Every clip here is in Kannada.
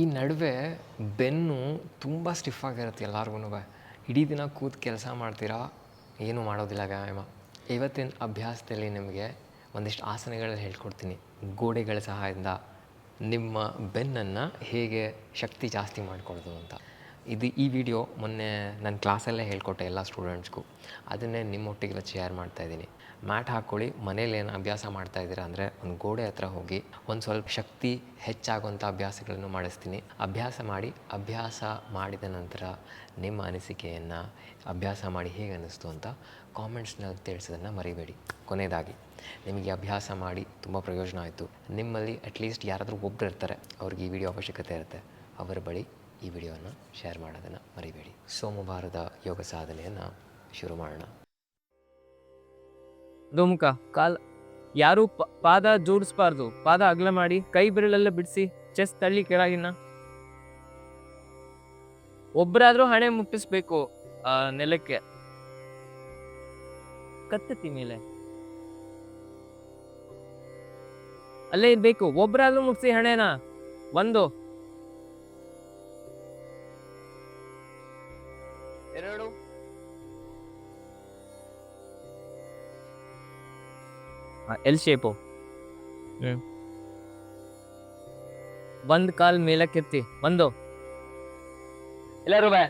ಈ ನಡುವೆ ಬೆನ್ನು ತುಂಬ ಸ್ಟಿಫ್ ಆಗಿರುತ್ತೆ ಎಲ್ಲರಿಗೂ ಇಡೀ ದಿನ ಕೂತು ಕೆಲಸ ಮಾಡ್ತೀರಾ? ಏನು ಮಾಡೋದಿಲ್ಲ ವ್ಯಾಯಾಮ. ಇವತ್ತಿನ ಅಭ್ಯಾಸದಲ್ಲಿ ನಿಮಗೆ ಒಂದಿಷ್ಟು ಆಸನಗಳಲ್ಲಿ ಹೇಳ್ಕೊಡ್ತೀನಿ. ಗೋಡೆಗಳ ಸಹಾಯದಿಂದ ನಿಮ್ಮ ಬೆನ್ನನ್ನು ಹೇಗೆ ಶಕ್ತಿ ಜಾಸ್ತಿ ಮಾಡಿಕೊಳ್ಳೋದು ಅಂತ. ಇದು ಈ ವಿಡಿಯೋ ಮೊನ್ನೆ ನನ್ನ ಕ್ಲಾಸಲ್ಲೇ ಹೇಳ್ಕೊಟ್ಟೆ ಎಲ್ಲ ಸ್ಟೂಡೆಂಟ್ಸ್ಗೂ ಅದನ್ನೇ ನಿಮ್ಮೊಟ್ಟಿಗೆಲ್ಲ ಶೇರ್ ಮಾಡ್ತಾಯಿದ್ದೀನಿ ಮ್ಯಾಟ್ ಹಾಕ್ಕೊಳ್ಳಿ ಮನೇಲಿ ಏನು ಅಭ್ಯಾಸ ಮಾಡ್ತಾ ಇದ್ದೀರಾ ಅಂದರೆ ಒಂದು ಗೋಡೆ ಹತ್ರ ಹೋಗಿ ಒಂದು ಸ್ವಲ್ಪ ಶಕ್ತಿ ಹೆಚ್ಚಾಗುವಂಥ ಅಭ್ಯಾಸಗಳನ್ನು ಮಾಡಿಸ್ತೀನಿ. ಅಭ್ಯಾಸ ಮಾಡಿ, ಅಭ್ಯಾಸ ಮಾಡಿದ ನಂತರ ನಿಮ್ಮ ಅನಿಸಿಕೆಯನ್ನು ಅಭ್ಯಾಸ ಮಾಡಿ ಹೇಗೆ ಅನ್ನಿಸ್ತು ಅಂತ ಕಾಮೆಂಟ್ಸ್ನಲ್ಲಿ ತಿಳಿಸೋದನ್ನು ಮರಿಬೇಡಿ. ಕೊನೆಯದಾಗಿ, ನಿಮಗೆ ಅಭ್ಯಾಸ ಮಾಡಿ ತುಂಬ ಪ್ರಯೋಜನ ಆಯಿತು. ನಿಮ್ಮಲ್ಲಿ ಅಟ್ಲೀಸ್ಟ್ ಯಾರಾದರೂ ಒಬ್ಬರು ಇರ್ತಾರೆ, ಅವ್ರಿಗೆ ಈ ವಿಡಿಯೋ ಅವಶ್ಯಕತೆ ಇರುತ್ತೆ. ಅವರ ಬಳಿ ಈ ವಿಡಿಯೋವನ್ನು ಶೇರ್ ಮಾಡೋದನ್ನು ಮರಿಬೇಡಿ. ಸೋಮವಾರದ ಯೋಗ ಸಾಧನೆಯನ್ನು ಶುರು ಮಾಡೋಣ. ಧುಮುಕ ಕಾಲ್, ಯಾರು ಪಾದ ಜೋಡಿಸ್ಬಾರ್ದು. ಪಾದ ಅಗಲ ಮಾಡಿ, ಕೈ ಬೆರಳೆಲ್ಲ ಬಿಡಿಸಿ ಚೆಸ್ ತಳ್ಳಿ ಕೆಳಗಿನ. ಒಬ್ಬರಾದ್ರೂ ಹಣೆ ಮುಟ್ಟಿಸ್ಬೇಕು, ಆ, ನೆಲಕ್ಕೆ. ಕತ್ತತಿ ಮೇಲೆ. ಅಲ್ಲೇ ಇರ್ಬೇಕು. ಒಬ್ಬರಾದ್ರೂ ಮುಟ್ಸಿ ಹಣೆನ. ಒಂದು. ಎಲ್ ಶೇಪು ಒಂದ್ ಕಾಲ್ ಮೇಲಕ್ಕೆತ್ತಿ ಒಂದು. ಎಲ್ಲರೂ ಬಾ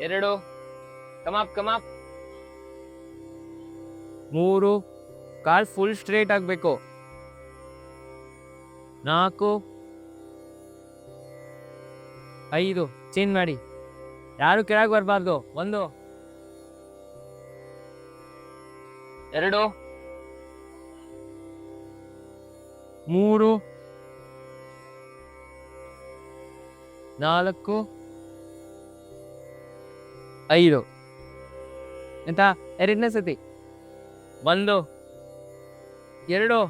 ಎರಡು. ಕಮಾಪ್ ಕಮಾಪ್ ಮೂರು. ಕಾಲ್ ಫುಲ್ ಸ್ಟ್ರೇಟ್ ಆಗಬೇಕು. ನಾಲ್ಕು. ಐದು. ಚೇಂಜ್ ಮಾಡಿ. ಯಾರು ಕೆಳಗೆ ಬರಬಾರ್ದು? ಒಂದು. ಎರಡು. ಮೂರು. ನಾಲ್ಕು. ಐದು. ಎಂತ? ಎರಡನೇ ಸತಿ. ಒಂದು. ಎರಡು.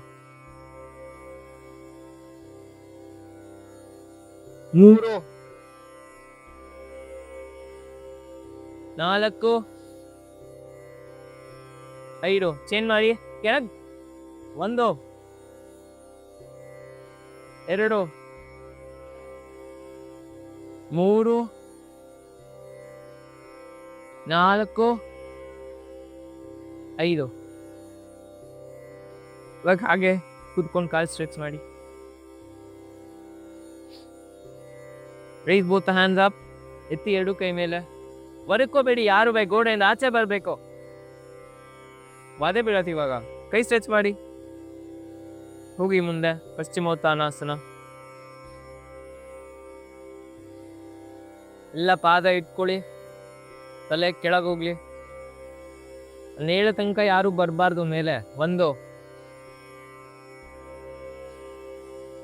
ಮೂರು. ನಾಲ್ಕು. ಐದು. ಚೇಂಜ್ ಮಾಡಿ. ಕೆಳಗ್. ಒಂದು. ಎರಡು. ಮೂರು. ನಾಲ್ಕು. ಐದು. ಇವಾಗ ಹಾಗೆ ಕೂತ್ಕೊಂಡು ಕಾಲು ಸ್ಟ್ರೆಚ್ ಮಾಡಿ. ರೈಸ್ ಬೋತ್ ಹ್ಯಾಂಡ್ಸ್ ಅಪ್ ಎತ್ತಿ ಎರಡು ಕೈ ಮೇಲೆ. ಹೊರಕೋಬೇಡಿ ಯಾರು ಬೈ ಗೋಡೆಯಿಂದ ಆಚೆ ಬರಬೇಕು. ವಾದೆ ಬೀಳತ್ತೆ ಇವಾಗ. ಕೈ ಸ್ಟ್ರೆಚ್ ಮಾಡಿ. ಹೋಗಿ ಮುಂದೆ. ಪಶ್ಚಿಮೋತ್ತಾನಾಸನ. ಎಲ್ಲ ಪಾದ ಇಟ್ಕೊಳ್ಳಿ. ತಲೆ ಕೆಳಗೆ ಹೋಗ್ಲಿ. ನೇಳ ತನಕ ಯಾರು ಬರಬಾರ್ದು ಮೇಲೆ. ಒಂದು.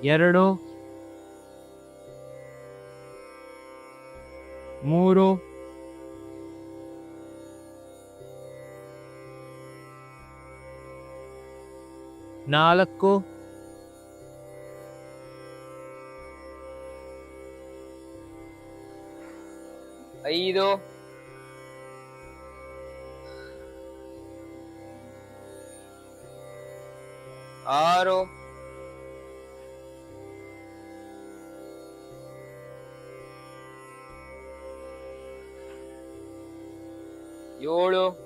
ಎರಡು. ಮೂರು. ನಾಲ್ಕು. ಐದು. ಆರು. ಏಳು.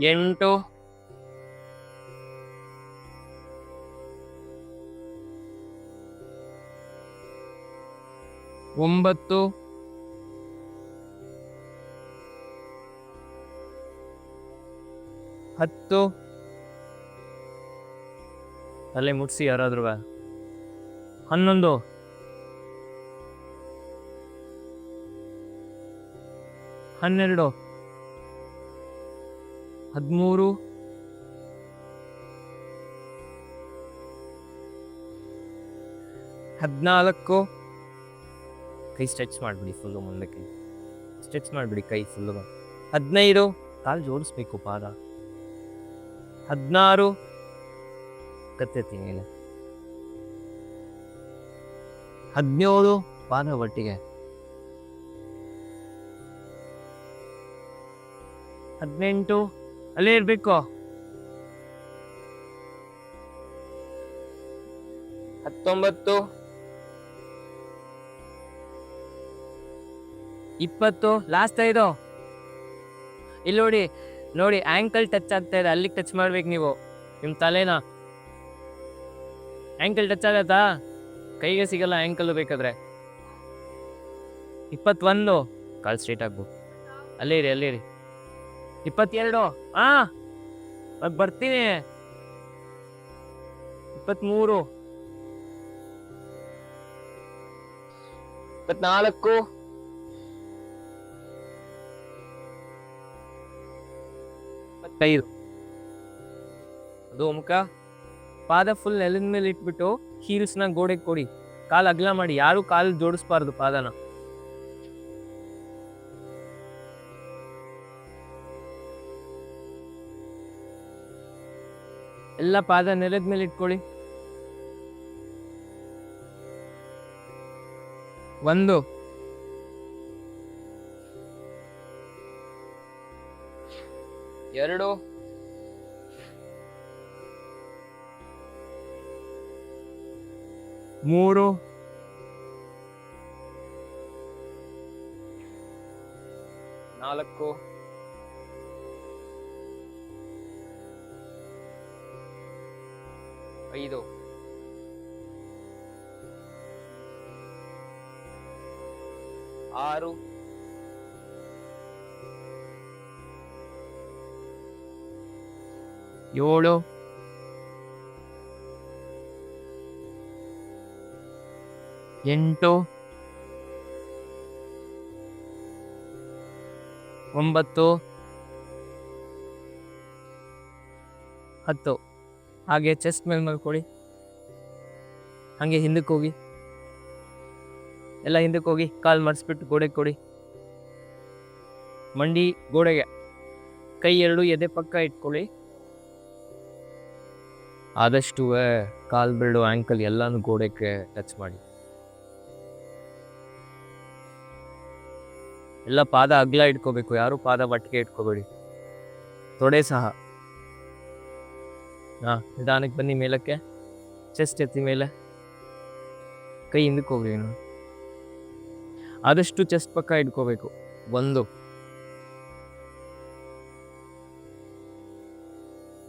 ಎಂಟು. ಒಂಬತ್ತು. ಹತ್ತು. ತಲೆ ಮುಟ್ಸಿ ಯಾರಾದ್ರೂ ಹನ್ನೊಂದು. ಹನ್ನೆರಡು. ಹದಿಮೂರು. ಹದಿನಾಲ್ಕು. ಕೈ ಸ್ಟ್ರೆಚ್ ಮಾಡಿಬಿಡಿ ಫುಲ್ಲು ಮುಂದಕ್ಕೆ. ಸ್ಟ್ರೆಚ್ ಮಾಡಿಬಿಡಿ ಕೈ ಫುಲ್ಲು ಹದಿನೈದು. ಕಾಲು ಜೋಡಿಸ್ಬೇಕು ಪಾದ. ಹದಿನಾರು. ಕತ್ತೆತ್ತಿ ಮೇಲೆ. ಹದಿನೇಳು ಪಾದ ಒಟ್ಟಿಗೆ. ಹದಿನೆಂಟು. ಅಲ್ಲೇ ಇರ್ಬೇಕು. ಹತ್ತೊಂಬತ್ತು. ಇಪ್ಪತ್ತು ಲಾಸ್ಟ್ ಐದು. ಇಲ್ಲಿ ನೋಡಿ ನೋಡಿ ಆಂಕಲ್ ಟಚ್ ಆಗ್ತಾ ಇದೆ ಅಲ್ಲಿಗೆ ಟಚ್ ಮಾಡ್ಬೇಕು ನೀವು. ನಿಮ್ಮ ತಲೆನ. ಆಂಕಲ್ ಟಚ್ ಆಗತ್ತಾ? ಕೈಗೆ ಸಿಗಲ್ಲ ಆಂಕಲ್ ಬೇಕಾದ್ರೆ. ಇಪ್ಪತ್ತೊಂದು. ಕಾಲ್ ಸ್ಟ್ರೀಟ್ ಆಗ್ಬೋದು. ಅಲ್ಲೇ ಇರಿ ಅಲ್ಲೇ ಇರಿ. ಇಪ್ಪತ್ತೆರಡು. ಆ ಬರ್ತೀನಿ. ಇಪ್ಪತ್ಮೂರು ಇಪ್ಪತ್ನಾಲ್ಕು ಇಪ್ಪತ್ತೈದು. ಅದು ಮುಖ ಪಾದ ಫುಲ್ ನೆಲದ ಮೇಲೆ ಇಟ್ಬಿಟ್ಟು ಹೀಲ್ಸ್ನ ಗೋಡೆಗೆ ಕೊಡಿ. ಕಾಲು ಅಗಲ ಮಾಡಿ. ಯಾರು ಕಾಲು ಜೋಡಿಸ್ಬಾರ್ದು ಪಾದನ. ಎಲ್ಲ ಪಾದ ನೆಲದ ಮೇಲೆ ಇಟ್ಕೊಳ್ಳಿ. ಒಂದು. ಎರಡು. ಮೂರು. ನಾಲ್ಕು. ಐದು ಆರು. ಏಳು. ಎಂಟು. ಒಂಬತ್ತು. ಹತ್ತು. ಹಾಗೆ ಚೆಸ್ಟ್ ಮೇಲೆ ಮಲ್ಕೊಳ್ಳಿ. ಹಾಗೆ ಹಿಂದಕ್ಕೆ ಹೋಗಿ. ಎಲ್ಲ ಹಿಂದಕ್ಕೆ ಹೋಗಿ, ಕಾಲು ಮರೆಸ್ಬಿಟ್ಟು ಗೋಡೆಗೆ ಕೊಡಿ. ಮಂಡಿ ಗೋಡೆಗೆ. ಕೈ ಎರಡು ಎದೆ ಪಕ್ಕ ಇಟ್ಕೊಳ್ಳಿ. ಆದಷ್ಟು ಕಾಲು ಬೆರಳು ಆಂಕಲ್ ಎಲ್ಲಾನು ಗೋಡೆಗೆ ಟಚ್ ಮಾಡಿ. ಎಲ್ಲ ಪಾದ ಅಗ್ಲ ಇಟ್ಕೋಬೇಕು. ಯಾರು ಪಾದ ಬಟ್ಟಿಗೆ ಇಟ್ಕೋಬೇಡಿ. ತೊಡೆ ಸಹ. ನಿಧಾನಕ್ಕೆ ಬನ್ನಿ ಮೇಲಕ್ಕೆ. ಚೆಸ್ಟ್ ಎತ್ತಿ ಮೇಲೆ. ಕೈ ಹಿಂದಕ್ಕೆ ಹೋಗ್ರಿ ನೀವು ಆದಷ್ಟು ಚೆಸ್ಟ್ ಪಕ್ಕ ಇಟ್ಕೋಬೇಕು. ಒಂದು.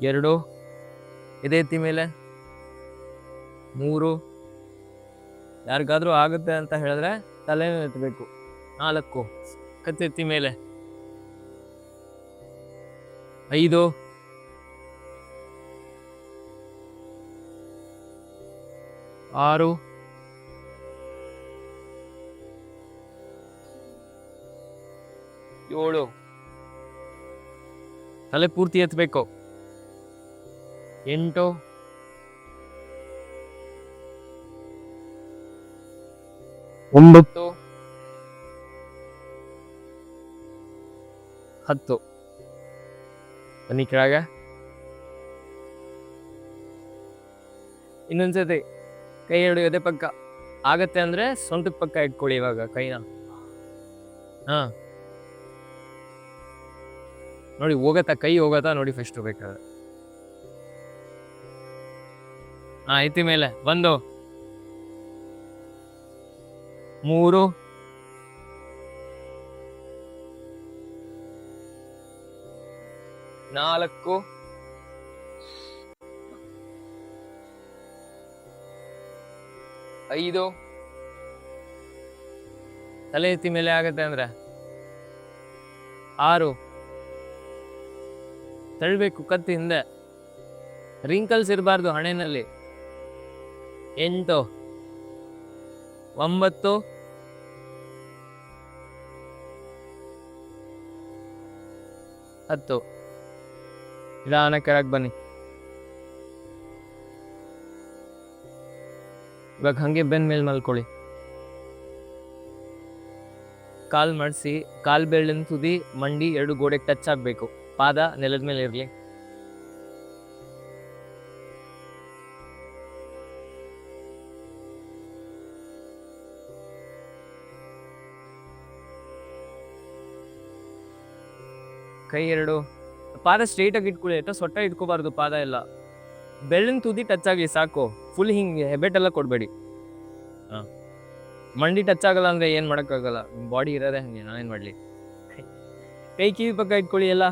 ಎರಡು. ಎದೆ ಎತ್ತಿ ಮೇಲೆ. ಮೂರು. ಯಾರಿಗಾದ್ರೂ ಆಗುತ್ತೆ ಅಂತ ಹೇಳಿದ್ರೆ ತಲೆನೂ ಎತ್ತಬೇಕು ನಾಲ್ಕು. ಕತ್ತೆತ್ತಿ ಮೇಲೆ. ಐದು. ಆರು. ಏಳು. ತಲೆ ಪೂರ್ತಿ ಎತ್ತಬೇಕು ಎಂಟು. ಒಂಬತ್ತು. ಹತ್ತು. ಬನ್ನಿ ಕೆಳಗೆ. ಇನ್ನೊಂದ್ಸತಿ. ಕೈ ಎರಡು ಎದೆ ಪಕ್ಕ. ಆಗತ್ತೆ ಅಂದ್ರೆ ಸೊಂಟದ ಪಕ್ಕ ಇಟ್ಕೊಳ್ಳಿ ಇವಾಗ ಕೈನ. ಹಾ. ನೋಡಿ, ಹೋಗತ್ತಾ? ಕೈ ಹೋಗತ್ತಾ? ನೋಡಿ ಫಸ್ಟ್ ಬೇಕಾದ್ರೆ. ಹಾ, ಐತಿ ಮೇಲೆ. ಒಂದು. ಮೂರು. ನಾಲ್ಕು. ಐದು. ತಲೆ ಎತ್ತಿ ಮೇಲೆ ಆಗತ್ತೆ ಅಂದ್ರೆ? ಆರು. ತಳ್ಬೇಕು ಕತ್ತಿ ಹಿಂದೆ. ರಿಂಕಲ್ಸ್ ಇರಬಾರ್ದು ಹಣೆಯಲ್ಲಿ ಎಂಟು. ಒಂಬತ್ತು. ಹತ್ತು. ನಿಧಾನ ಕೆಳಗೆ ಬನ್ನಿ. ಇವಾಗ ಹಂಗೆ ಬೆನ್ ಮೇಲೆ ಮಲ್ಕೊಳ್ಳಿ. ಕಾಲು ಮಾಡಿಸಿ, ಕಾಲು ಬೆರಳಿನ ತುದಿ ಮಂಡಿ ಎರಡು ಗೋಡೆಗೆ ಟಚ್ ಆಗಬೇಕು. ಪಾದ ನೆಲದ ಮೇಲೆ ಇರಲಿ. ಕೈ ಎರಡು. ಪಾದ ಸ್ಟ್ರೈಟಾಗಿ ಇಟ್ಕೊಳ್ಳಿ, ಆಯ್ತಾ? ಸೊಟ್ಟ ಇಟ್ಕೋಬಾರ್ದು ಪಾದ ಎಲ್ಲ. ಬೆಳ್ಳಿನ ತುದಿ ಟಚ್ ಆಗಲಿ ಸಾಕು. ಫುಲ್ ಹಿಂಗೆ ಹೆಬೆಟ್ ಎಲ್ಲ ಕೊಡಬೇಡಿ. ಹಾಂ. ಮಂಡಿ ಟಚ್ ಆಗಲ್ಲ ಅಂದರೆ ಏನು ಮಾಡೋಕ್ಕಾಗಲ್ಲ. ಬಾಡಿ ಇರೋದೇ ಹಂಗೆ ನಾನೇನು ಮಾಡಲಿ? ಕೈ ಕಿವಿ ಪಕ್ಕ ಇಟ್ಕೊಳ್ಳಿ ಎಲ್ಲ.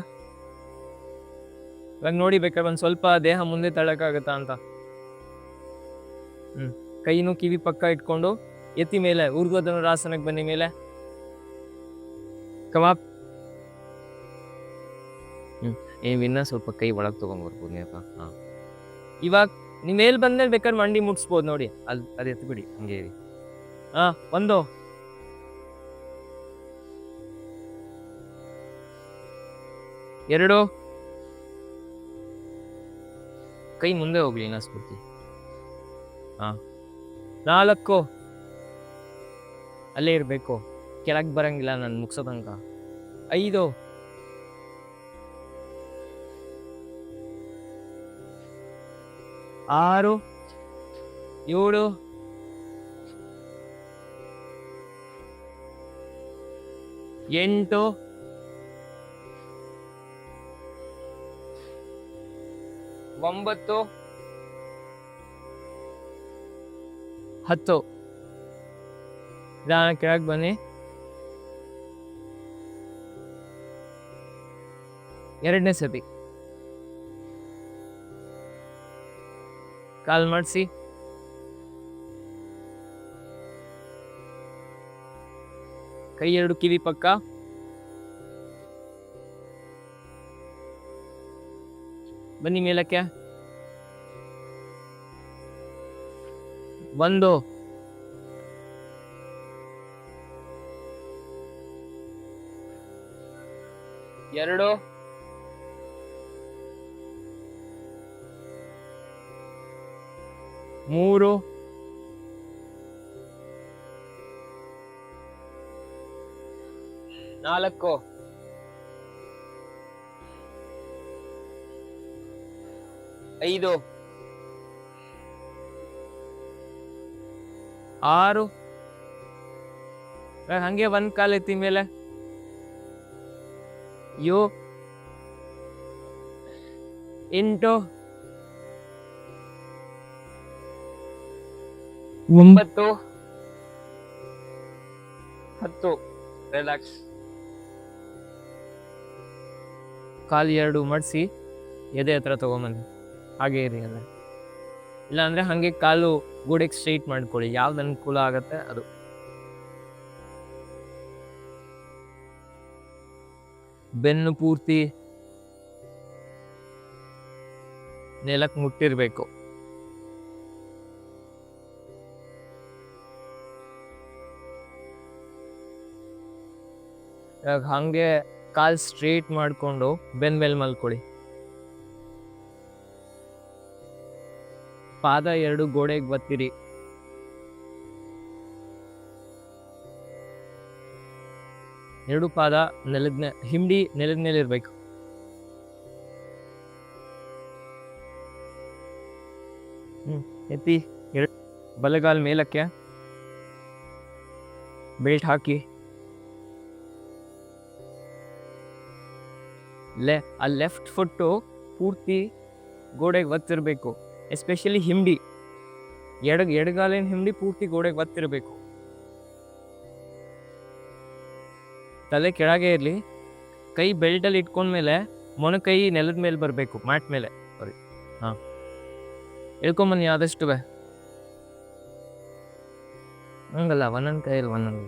ಇವಾಗ ನೋಡಿ ಬೇಕಾದ್ರೆ ಒಂದು ಸ್ವಲ್ಪ ದೇಹ ಮುಂದೆ ತಳ್ಳಕ್ಕಾಗತ್ತಾ ಅಂತ. ಹ್ಞೂ ಕೈನೂ ಕಿವಿ ಪಕ್ಕ ಇಟ್ಕೊಂಡು ಎತ್ತಿ ಮೇಲೆ ಊರ್ಧ್ವಧನುರಾಸನಕ್ಕೆ ಬನ್ನಿ ಮೇಲೆ. ಕಬಾಬ್ ಹ್ಞೂ ಏನ್ ಇನ್ನೂ ಸ್ವಲ್ಪ ಕೈ ಒಳಗೆ ತೊಗೊಂಬರ್ಬೋದು ನೀವಪ್ಪ ಹಾಂ. ಇವಾಗ ನೀವು ಮೇಲೆ ಬಂದ್ಮೇಲೆ ಬೇಕಾದ್ರೆ ಮಂಡಿ ಮುಟ್ಸ್ಬೋದು ನೋಡಿ. ಅಲ್ಲಿ ಅದು ಎತ್ಬಿಡಿ, ಹಂಗೆ ಹಾಂ, ಒಂದು. ಎರಡು. ಕೈ ಮುಂದೆ ಹೋಗ್ಲಿ ನಾ ಸ್ಫೂರ್ತಿ ಹಾ. ನಾಲ್ಕು. ಅಲ್ಲೇ ಇರಬೇಕು. ಕೆಳಗೆ ಬರಂಗಿಲ್ಲ ನಾನು ಮುಗಿಸೋ ತನಕ. ಐದು. ಆರು ಏಳು ಎಂಟು ಒಂಬತ್ತು ಹತ್ತು. ನಿಧಾನ ಕೆಳಗೆ ಬನ್ನಿ. ಎರಡನೇ ಸತಿ. ಕಾಲ್ ಮಾಡಿಸಿ. ಕೈ ಎರಡು ಕಿವಿ ಪಕ್ಕ. ಬನ್ನಿ ಮೇಲಕ್ಕೆ. ಒಂದು. ಎರಡು. ಮೂರು. ನಾಲ್ಕು. ಐದು. ಆರು. ಹಂಗೆ ಒಂದ್ ಕಾಲ್ ಎತ್ತಿ ಮೇಲೆ. ಯೋ. ಎಂಟು. ಒಂಬತ್ತು ಹತ್ತು. ರಿಲ್ಯಾಕ್ಸ್ ಕಾಲು ಎರಡು ಮಡಿಸಿ ಎದೆ ಹತ್ರ ತೊಗೊಂಬನ್ನಿ. ಹಾಗೆ ಇರಿ ಅಲ್ಲ ಇಲ್ಲಾಂದರೆ ಹಾಗೆ ಕಾಲು ಗೋಡೆಗೆ ಸ್ಟ್ರೈಟ್ ಮಾಡ್ಕೊಳ್ಳಿ. ಯಾವ್ದು ಅನುಕೂಲ ಆಗತ್ತೆ ಅದು. ಬೆನ್ನು ಪೂರ್ತಿ ನೆಲಕ್ಕೆ ಮುಟ್ಟಿರ್ಬೇಕು. ಇವಾಗ ಹಂಗೆ ಕಾಲ್ ಸ್ಟ್ರೇಟ್ ಮಾಡಿಕೊಂಡು ಬೆನ್ ಮೇಲೆ ಮಲ್ಕೊಳ್ಳಿ ಪಾದ ಎರಡು ಗೋಡೆಗೆ ಬತ್ತಿರಿ ಎರಡು ಪಾದ ನೆಲದ ಹಿಂಡಿ ನೆಲದ ಮೇಲೆ ಇರಬೇಕು. ಹ್ಮ್, ಎತ್ತಿ ಎರಡು ಬಲಗಾಲ್ ಮೇಲಕ್ಕೆ ಬೆಲ್ಟ್ ಹಾಕಿ. ಲೆ, ಆ ಲೆಫ್ಟ್ ಫುಟ್ಟು ಪೂರ್ತಿ ಗೋಡೆಗೆ ಒತ್ತಿರಬೇಕು. ಎಸ್ಪೆಷಲಿ ಹಿಂಡಿ ಎಡ, ಎಡಗಾಲಿನ ಹಿಂಡಿ ಪೂರ್ತಿ ಗೋಡೆಗೆ ಒತ್ತಿರಬೇಕು. ತಲೆ ಕೆಳಗೆ ಇರಲಿ. ಕೈ ಬೆಲ್ಟಲ್ಲಿ ಇಟ್ಕೊಂಡ್ಮೇಲೆ ಮೊಣಕೈ ನೆಲದ ಮೇಲೆ ಬರಬೇಕು ಮ್ಯಾಟ್ ಮೇಲೆ. ಸಾರಿ ಹಾಂ. ಇಳ್ಕೊಂಬನ್ನಿ ಆದಷ್ಟು ಬೇ. ಹಂಗಲ್ಲ, ಒಂದೊಂದು ಕೈಯಲ್ಲಿ ಒಂದೊಂದು.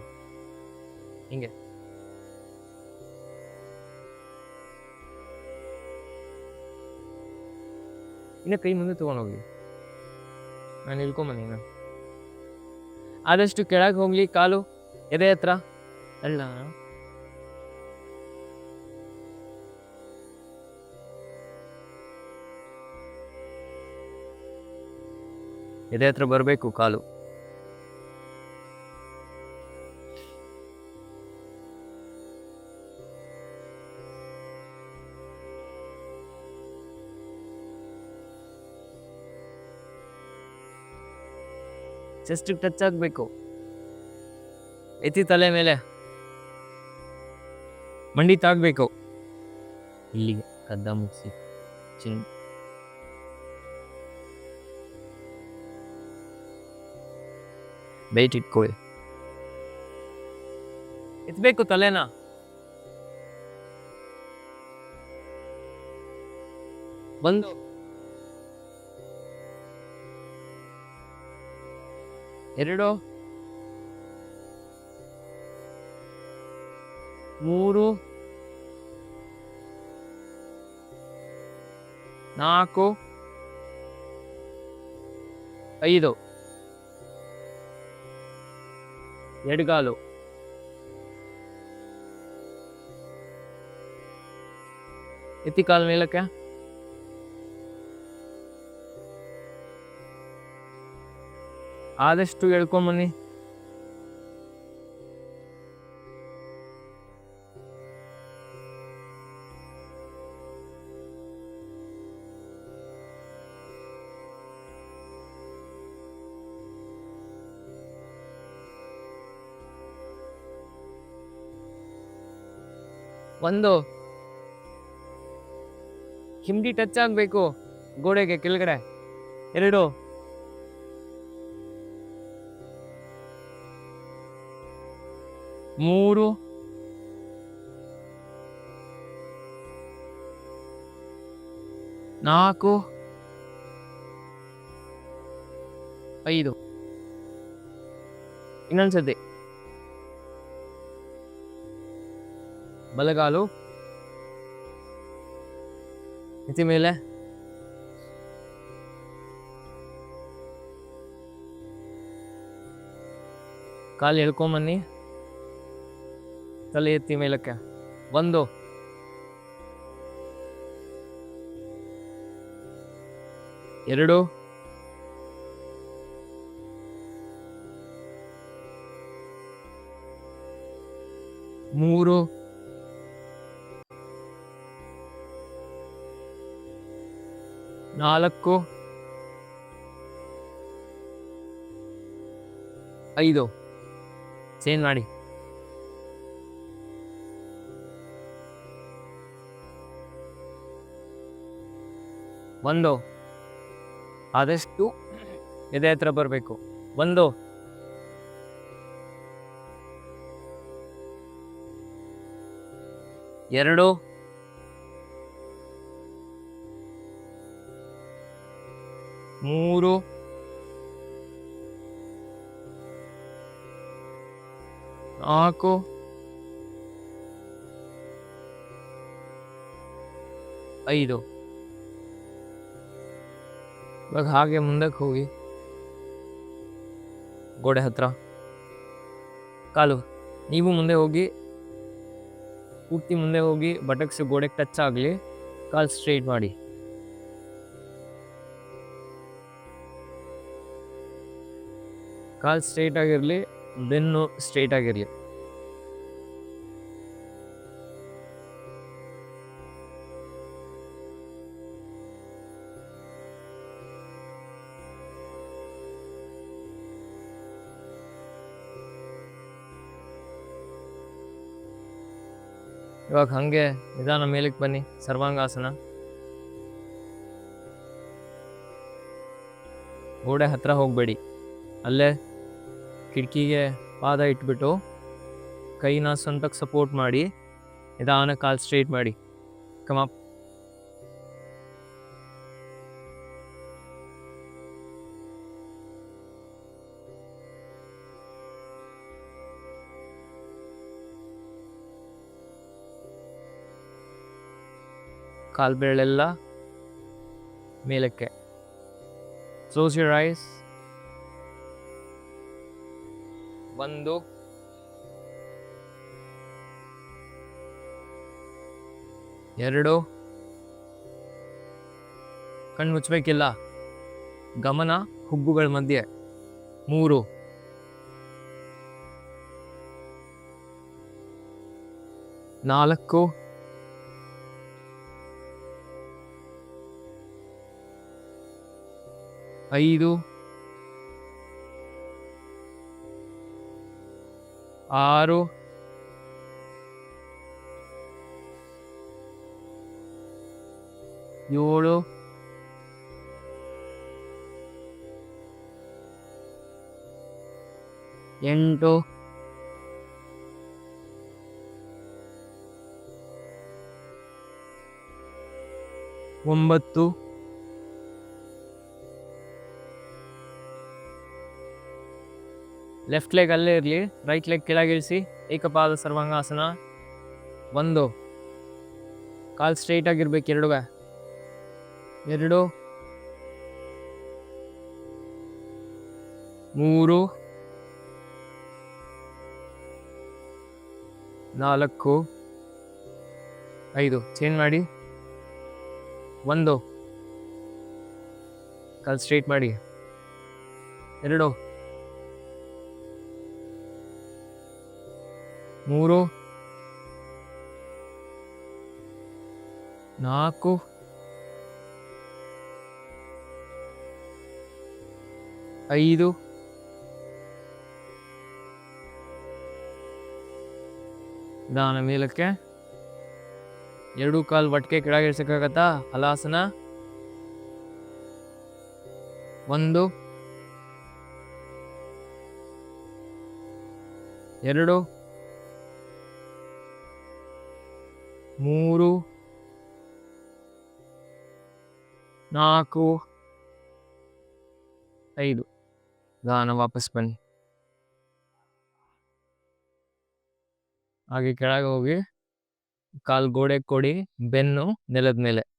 ಹಿಂಗೆ. ಇನ್ನು ಕೈ ಮುಂದೆ ತೊಗೊಂಡೋಗಿ. ನಾನು ಇಳ್ಕೊಂಬನಿ ನಾನು ಆದಷ್ಟು ಕೆಳಗೆ ಹೋಗ್ಲಿ ಕಾಲು, ಎದೆ ಹತ್ರ. ಅಲ್ಲ. ಎದೆ ಹತ್ರ ಬರಬೇಕು ಕಾಲು. ಚೆಸ್ಟ್ ಟಚ್ ಆಗಬೇಕು ಎತ್ತಿ ತಲೆ ಮೇಲೆ ಮಂಡಿ ತಾಗಬೇಕು ಇಲ್ಲಿಗೆ ಕದ್ದ ಮುಗಿಸಿ ಚಿನ್ ಬೈಟ್ ಇಟ್ಕೊಳ್ಳಿ ಎತ್ಬೇಕು ತಲೆನ ಒಂದು ಎರಡು ಮೂರು ನಾಲ್ಕು ಐದು. ಎಡಗಾಲು. ಎತ್ತಿ ಕಾಲ್ ಮೇಲಕ್ಕೆ? ಆದಷ್ಟು ಹೇಳ್ಕೊಂಬನ್ನಿ ಒಂದು. ಹಿಂಡಿ ಟಚ್ ಆಗಬೇಕು ಗೋಡೆಗೆ ಕೆಳಗಡೆ. ಎರಡು. ಮೂರು. ನಾಲ್ಕು. ಐದು. ಇನ್ನೊಂದ್ಸತಿ ಬಲಗಾಲು. ಇತಿ ಮೇಲೆ. ಕಾಲು ಎಳ್ಕೊಂಬನ್ನಿ ತಲೆ ಎತ್ತಿ ಮೇಲಕ್ಕೆ. ಒಂದು ಎರಡು. ಮೂರು. ನಾಲ್ಕು. ಐದು. ಚೇಂಜ್ ಮಾಡಿ. ಒಂದು. ಆದಷ್ಟು ಎದೆ ಹತ್ರ ಬರಬೇಕು. ಒಂದು. ಎರಡು. ಮೂರು. ನಾಲ್ಕು. ಐದು. ಇವಾಗ ಹಾಗೆ ಮುಂದಕ್ಕೆ ಹೋಗಿ. ಗೋಡೆ ಹತ್ರ. ಕಾಲು, ನೀವು ಮುಂದೆ ಹೋಗಿ. ಪೂರ್ತಿ ಮುಂದೆ ಹೋಗಿ, ಬಟಕ್ಸ್ ಗೋಡೆಗೆ ಟಚ್ ಆಗಲಿ, ಕಾಲು ಸ್ಟ್ರೈಟ್ ಮಾಡಿ. ಕಾಲು ಸ್ಟ್ರೈಟ್ ಆಗಿರಲಿ, ಬೆನ್ನು ಸ್ಟ್ರೈಟ್ ಆಗಿರಲಿ. ಇವಾಗ ಹಾಗೆ ನಿಧಾನ ಮೇಲಕ್ಕೆ ಬನ್ನಿ, ಸರ್ವಾಂಗಾಸನ. ಗೋಡೆ ಹತ್ರ ಹೋಗಬೇಡಿ. ಅಲ್ಲೇ ಕಿಟಕಿಗೆ ಪಾದ ಇಟ್ಬಿಟ್ಟು ಕೈನ ಸ್ವಂತಕ್ಕೆ ಸಪೋರ್ಟ್ ಮಾಡಿ ನಿಧಾನ ಕಾಲು ಸ್ಟ್ರೈಟ್ ಮಾಡಿ. ಕಮ ಕಾಲು ಬೆರಳೆಲ್ಲ ಮೇಲಕ್ಕೆ. ಕ್ಲೋಸ್ ಯುವರ್ ಐಸ್ ಒಂದು. ಎರಡು. ಕಣ್ಣು ಮುಚ್ಚಬೇಕಿಲ್ಲ. ಗಮನ ಹುಬ್ಬುಗಳ ಮಧ್ಯೆ. ಮೂರು. ನಾಲ್ಕು. ಐದು. ಆರು. ಏಳು. ಎಂಟು. ಒಂಬತ್ತು. ಲೆಫ್ಟ್ ಲೆಗ್ ಅಲ್ಲೇ ಇರಲಿ ರೈಟ್ ಲೆಗ್ ಕೆಳಗಿಳಿಸಿ, ಏಕಪಾದ ಸರ್ವಾಂಗಾಸನ. ಒಂದು. ಕಾಲು ಸ್ಟ್ರೈಟ್ ಆಗಿರ್ಬೇಕು ಎರಡುವೆ ಎರಡು. ಮೂರು. ನಾಲ್ಕು. ಐದು. ಚೇಂಜ್ ಮಾಡಿ. ಒಂದು. ಕಾಲು ಸ್ಟ್ರೈಟ್ ಮಾಡಿ. ಎರಡು. ಮೂರು ನಾಲ್ಕು ಐದು ನಿಧಾನ ಮೇಲಕ್ಕೆ ಎರಡು ಕಾಲು ಒಟ್ಟಿಗೆ ಕೆಳಗಿಳಿಸಕ್ಕಾಗತ್ತಾ? ಹಲಾಸನ? ಒಂದು ಎರಡು ಮೂರು, ನಾಲ್ಕು, ಐದು. ದಾನ ವಾಪಸ್ ಬನ್ನಿ. ಹಾಗೆ ಕೆಳಗೆ ಹೋಗಿ ಕಾಲು ಗೋಡೆ ಕೊಡಿ, ಬೆನ್ನು ನೆಲದ ಮೇಲೆ.